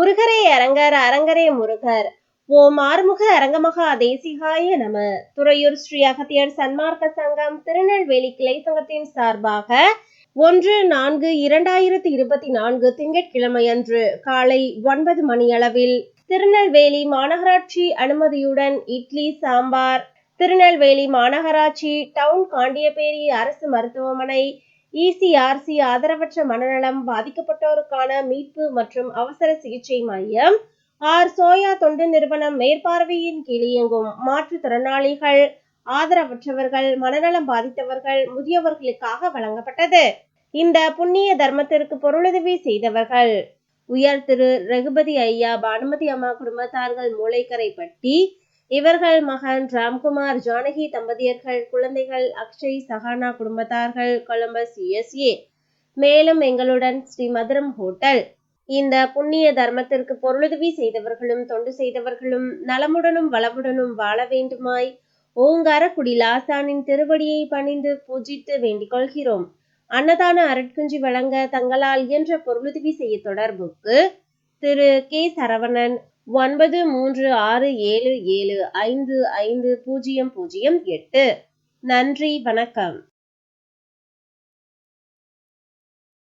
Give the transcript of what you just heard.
முருகரே அரங்கர் அரங்கரே முருகர். ஓம் ஆறுமுக அரங்கமகா தேசிகாய நம. துறையூர் ஸ்ரீ அகத்தியர் சன்மார்க்க சங்கம் திருநெல்வேலி கிளை சங்கத்தின் சார்பாக ஒன்று நான்கு இரண்டாயிரத்தி இருபத்தி நான்கு திங்கட்கிழமையன்று காலை ஒன்பது மணியளவில் திருநெல்வேலி மாநகராட்சி அனுமதியுடன் இட்லி சாம்பார். திருநெல்வேலி மாநகராட்சி டவுன் காண்டியபேரி அரசு மருத்துவமனை இசிஆர்சி ஆதரவற்ற மனநலம் பாதிக்கப்பட்டோருக்கான மீட்பு மற்றும் அவசர சிகிச்சை மையம். ஆர். சோயா தொண்டு நிறுவனம் மேற்பார்வையின் கீழ் இயங்கும் மாற்றுத்திறனாளிகள் ஆதரவற்றவர்கள் மனநலம் பாதித்தவர்கள் முதியவர்களுக்காக வழங்கப்பட்டது. இந்த புண்ணிய தர்மத்திற்கு பொருளுதவி செய்தவர்கள். உயர் திரு. ரகுபதி ஐயா பானுமதி அம்மா குடும்பத்தார்கள் மூளைக்கரைப்பட்டி இவர்கள் மகன் ராம்குமார் ஜானகி தம்பதியர்கள் குழந்தைகள் அக்ஷய் சஹானா குடும்பத்தார்கள் கொலம்பஸ் யுஎஸ்ஏ. மேலும் எங்களுடன் ஸ்ரீ மதுரம் ஹோட்டல். இந்த புண்ணிய தர்மத்திற்கு பொருளுதவி செய்தவர்களும் தொண்டு செய்தவர்களும் நலமுடனும் வளமுடனும் வாழ வேண்டுமாய் ஓங்காரக்குடி லாசானின் திருவடியை பணிந்து பூஜித்து வேண்டிக் கொள்கிறோம். அன்னதான அருட்குஞ்சி வழங்க தங்களால் இயன்ற பொருளுதவி செய்ய தொடர்புக்கு திரு கே சரவணன் ஒன்பது மூன்று ஆறு ஏழு ஏழு ஐந்து ஐந்து பூஜ்ஜியம் பூஜ்ஜியம் எட்டு. நன்றி வணக்கம்.